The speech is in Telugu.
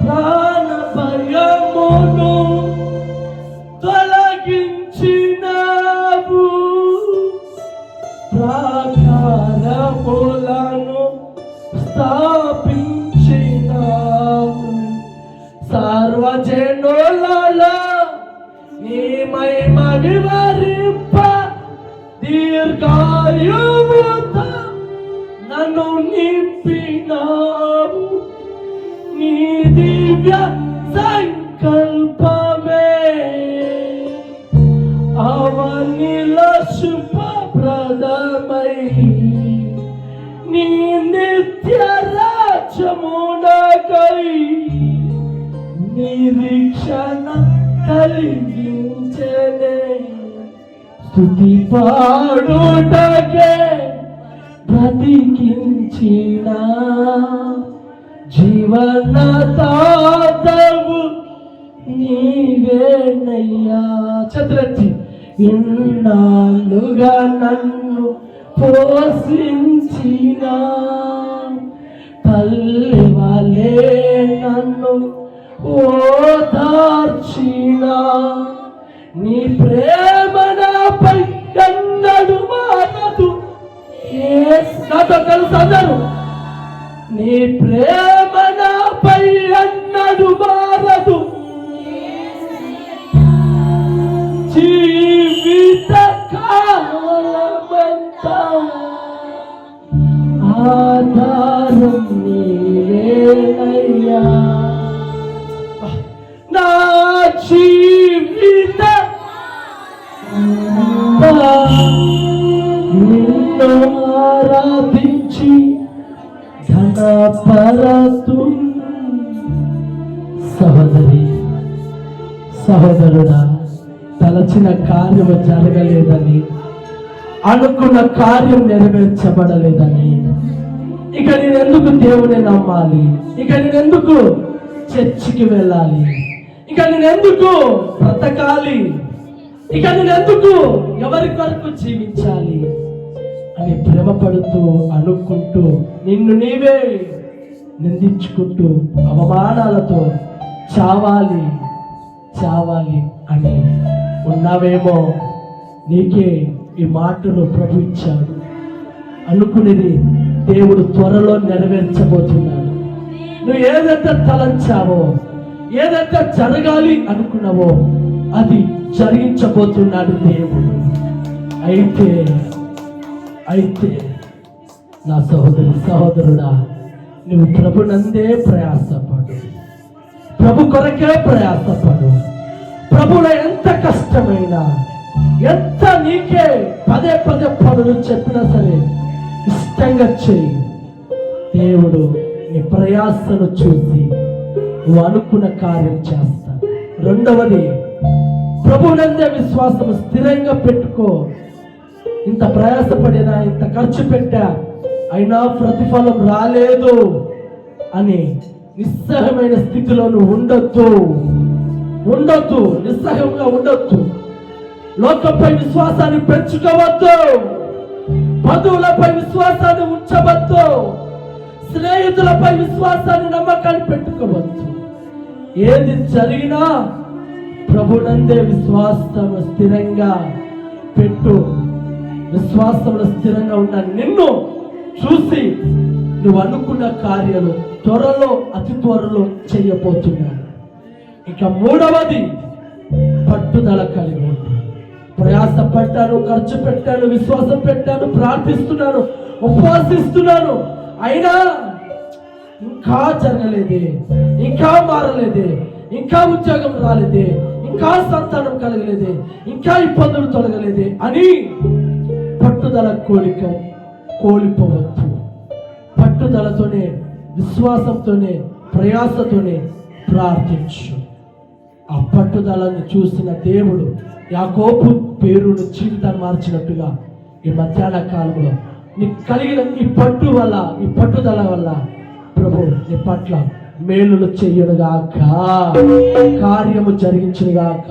ప్రాణ భయమును తొలగించినావు. ప్రాకారములను స్థాపించినావు. సర్వజనులలో నీ మహిమ వివరింప దీర్ఘాయువుతో నన్ను నింపినావు. దివ్య సంకల్పమే అవనిల శుభప్రదమై నీ నిత్య రాజ్యమునకై నిరీక్షణ కలిగించనే స్థుతి పాడుటకే బ్రతికించిన జీవన తాతవు నీవేనయ్యా. చతురచి ఇన్నాళ్ళుగా నన్ను పోషించిన తల్లి వాళ్ళే నన్ను ఓదార్చిన. నీ ప్రేమ ఆధారం నీవేనయ్యా. నా జీవిత నిన్ను ఆరాధించి ఘనపరతు సహోదరి సహోదరుడా తలచిన కార్యము జరగలేదని అనుకున్న కార్యం నెరవేర్చబడలేదని ఇక నేను ఎందుకు దేవుని నమ్మాలి? ఇక నేను ఎందుకు చర్చికి వెళ్ళాలి? ఇక నేను ఎందుకు బ్రతకాలి? ఇక నేను ఎందుకు ఎవరి కొరకు జీవించాలి? అని భ్రమపడుతూ అనుకుంటూ నిన్ను నీవే నిందించుకుంటూ అవమానాలతో చావాలి చావాలి అని ఉన్నావేమో నీకే ఈ మాటలు ప్రభు ఇచ్చాడు. అనుకునేది దేవుడు త్వరలో నెరవేర్చబోతున్నాడు. నువ్వు ఏదైతే తలంచావో ఏదైతే జరగాలి అనుకున్నావో అది జరిగించబోతున్నాడు దేవుడు. అయితే అయితే నా సహోదరి సహోదరుడా నువ్వు ప్రభునందే ప్రయాసపడు. ప్రభు కొరకే ప్రయాసపడు. ప్రభులో ఎంత కష్టమైనా ఎంత నీకే పదే పదే పనులు చెప్పినా సరే ఇష్టంగా చేయి దేవుడు నీ ప్రయాసను చూసి నువ్వు అనుకున్న కార్యం చేస్తా. రెండవది ప్రభునందే విశ్వాసం స్థిరంగా పెట్టుకో. ఇంత ప్రయాసపడినా ఇంత ఖర్చు పెట్టా అయినా ప్రతిఫలం రాలేదు అని నిస్సహమైన స్థితిలో నువ్వు ఉండొద్దు. ఉండొద్దు నిస్సహంగా ఉండొద్దు. లోకంపై విశ్వాసాన్ని పెంచుకోవద్దు. బంధువులపై విశ్వాసాన్ని ఉంచవద్దు. స్నేహితులపై విశ్వాసాన్ని నమ్మకాన్ని పెట్టుకోవచ్చు ఏది జరిగినా ప్రభునందే విశ్వాసం స్థిరంగా పెట్టు. విశ్వాసంలో స్థిరంగా ఉన్న నిన్ను చూసి నువ్వు అనుకున్న కార్యాలు త్వరలో అతి త్వరలో చేయబోతున్నాను. ఇక మూడవది పట్టుదల కలిగి ప్రయాస పడ్డాను ఖర్చు పెట్టాను విశ్వాసం పెట్టాను ప్రార్థిస్తున్నాను ఉపవాసిస్తున్నాను అయినా ఇంకా జరగలేదే ఇంకా మారలేదే ఇంకా ఉద్యోగం రాలేదే ఇంకా సంతానం కలగలేదే ఇంకా ఇబ్బందులు తొలగలేదే అని పట్టుదల కోరిక కోల్పోవద్దు. పట్టుదలతోనే విశ్వాసంతోనే ప్రయాసతోనే ప్రార్థించు. ఆ పట్టుదలను చూసిన దేవుడు యాకోబు పేరును జీవితాన్ని మార్చినట్టుగా ఈ మధ్యాహ్న కాలంలో నీకు కలిగిన ఈ పట్టు వల్ల ఈ పట్టుదల వల్ల ప్రభు నీ పట్ల మేలులు చెయ్యనుగాక కార్యము జరిగించునుగాక.